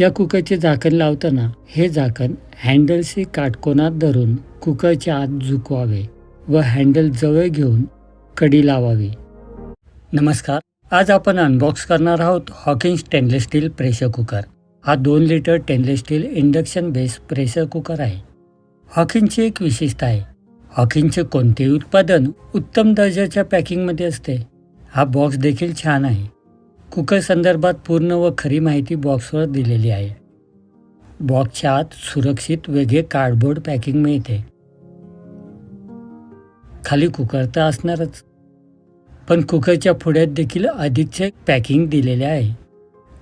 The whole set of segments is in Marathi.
या कुकरचे झाकण लावताना हे झाकण हँडलशी काटकोनात धरून कुकरच्या आत झुकवावे व हँडल जवळ घेऊन कडी लावावी. नमस्कार. आज आपण अनबॉक्स करणार आहोत Hawkins stainless steel pressure cooker हा दोन litre stainless steel induction base pressure cooker आहे. हॉकिंगची एक विशेषता आहे. हॉकिंगचे कोणतेही उत्पादन उत्तम दर्जाच्या पॅकिंगमध्ये असते. हा बॉक्स देखील छान आहे. कुकर संदर्भात पूर्ण व खरी माहिती बॉक्सवर दिलेली आहे. बॉक्सच्या आत सुरक्षित वेगळे कार्डबोर्ड पॅकिंग मिळते. खाली कुकर तर असणारच. पण कुकरच्या पुढ्यात देखील अधिकचे पॅकिंग दिलेले आहे.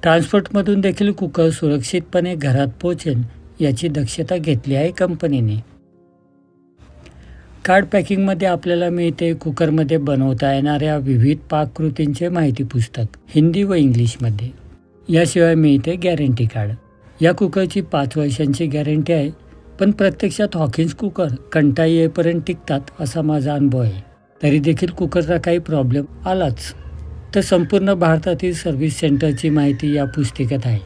ट्रान्सपोर्टमधून देखील कुकर सुरक्षितपणे घरात पोहोचेल याची दक्षता घेतली आहे कंपनीने. कार्ड पॅकिंगमध्ये आपल्याला मिळते कुकरमध्ये बनवता येणाऱ्या विविध पाककृतींचे माहिती पुस्तक हिंदी व इंग्लिशमध्ये याशिवाय मिळते गॅरंटी कार्ड या कुकरची पाच वर्षांची गॅरंटी आहे पण प्रत्यक्षात हॉकिन्स कुकर कंटाळी येईपर्यंत टिकतात असा माझा अनुभव आहे. तरी देखील कुकरचा काही प्रॉब्लेम आलाच. तर संपूर्ण भारतातील सर्व्हिस सेंटरची माहिती या पुस्तिकेत आहे.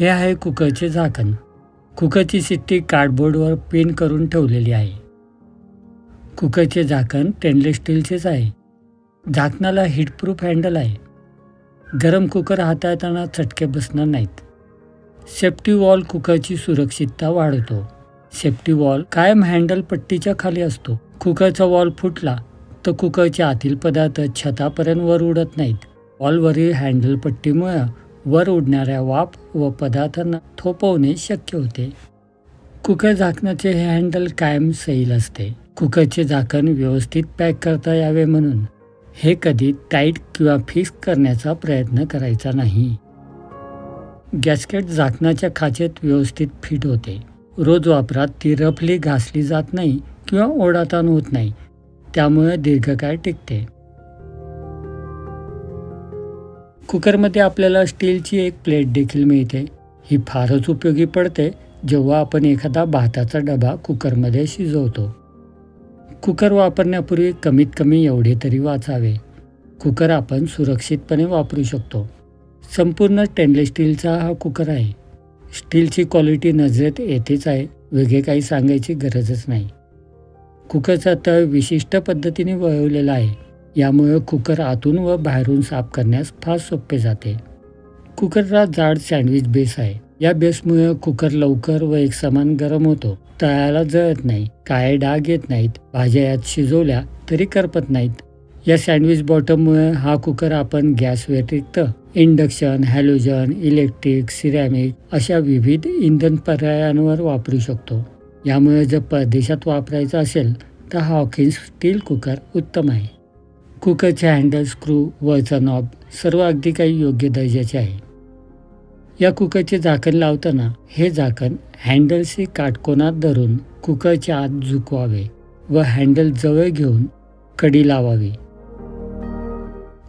हे आहे कुकरचे झाकण. कुकरची शिट्टी कार्डबोर्डवर पिन करून ठेवलेली आहे. कुकरचे झाकण स्टेनलेस स्टीलचेच आहे. झाकणाला हिटप्रूफ हँडल आहे. गरम कुकर हाताळताना चटके बसणार नाहीत. सेफ्टी वॉल कुकरची सुरक्षितता वाढवतो. सेफ्टी वॉल कायम हँडल पट्टीच्या खाली असतो. कुकरचा वॉल फुटला तर कुकरच्या आतील पदार्थ छतापर्यंत वर उडत नाहीत. वॉलवरील हँडल पट्टीमुळे वर उडणाऱ्या वाफ व पदार्थांना थोपवणे शक्य होते. कुकर झाकणाचे हे हँडल कायम सैल असते. कुकरचे झाकण व्यवस्थित पॅक करता यावे म्हणून. हे कधी टाईट किंवा फिक्स करण्याचा प्रयत्न करायचा नाही. गॅस्केट झाकणाच्या खाचेत व्यवस्थित फिट होते. रोज वापरात ती रफली घासली जात नाही किंवा ओढाताण होत नाही. त्यामुळे दीर्घकाळ टिकते. कुकरमध्ये आपल्याला स्टीलची एक प्लेट देखील मिळते. ही फारच उपयोगी पडते जेव्हा आपण एखादा भाताचा डबा कुकरमध्ये शिजवतो. कुकर वापरण्यापूर्वी कमीत कमी एवढे तरी वाचावे. कुकर आपण सुरक्षितपणे वापरू शकतो. संपूर्ण स्टेनलेस स्टीलचा हा कुकर आहे. स्टीलची क्वालिटी नजरेत येतेच आहे वेगळे काही सांगायची गरजच नाही. कुकरचा तळ विशिष्ट पद्धतीने वळवलेला आहे. यामुळे कुकर आतून व बाहेरून साफ करण्यास फार सोपे जाते. कुकरला जाड सँडविच बेस आहे. या बेसमुळे कुकर लवकर व एकसमान गरम होतो. तळाला जळत नाही काय डाग येत नाहीत भाज्या यात शिजवल्या तरी करपत नाहीत. या सँडविच बॉटममुळे हा कुकर आपण गॅस व्यतिरिक्त इंडक्शन हॅलोजन इलेक्ट्रिक सिरॅमिक अशा विविध इंधन पर्यायांवर वापरू शकतो. यामुळे जर परदेशात वापरायचा असेल तर हा हॉकिन्स स्टील कुकर उत्तम आहे. कुकरचे हँडल स्क्रू वरचा नॉब सर्व अगदी काही योग्य दर्जाचे आहे. या कुकरचे झाकण लावताना हे झाकण हँडलशी काटकोनात धरून कुकरच्या आत झुकवावे व हँडल जवळ घेऊन कडी लावावी.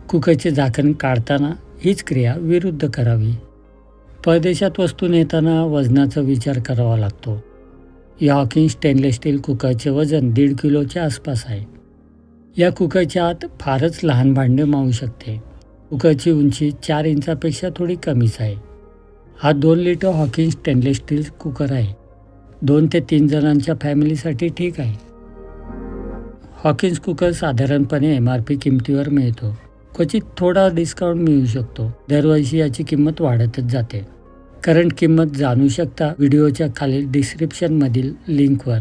कुकरचे झाकण काढताना हीच क्रिया विरुद्ध करावी. परदेशात वस्तू नेताना वजनाचा विचार करावा लागतो. या हॉकिंग स्टेनलेस स्टील कुकरचे वजन दीड किलोच्या आसपास आहे. या कुकरच्या आत फारच लहान भांडे मावू शकते. कुकरची उंची चार इंचापेक्षा थोडी कमीच आहे. हा दोन litre Hawkins stainless steel cooker आहे. दोन ते तीन जणांच्या फॅमिलीसाठी ठीक आहे. हॉकिन्स कुकर साधारणपणे एम आर पी किमतीवर मिळतो. क्वचित थोडा डिस्काउंट मिळू शकतो. दरवर्षी याची किंमत वाढतच जाते. करंट किंमत जाणू शकता व्हिडिओच्या खालील डिस्क्रिप्शनमधील लिंकवर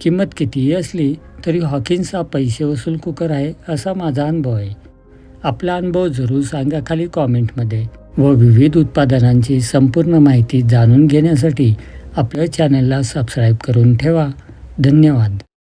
किंमत कितीही असली तरी हॉकिन्स हा पैसे वसूल कुकर आहे असा माझा अनुभव आहे. आपला अनुभव जरूर सांगा खाली कॉमेंटमध्ये व विविध उत्पादनांची संपूर्ण माहिती जाणून घेण्यासाठी आपल्या चॅनलला सबस्क्राईब करून ठेवा. धन्यवाद.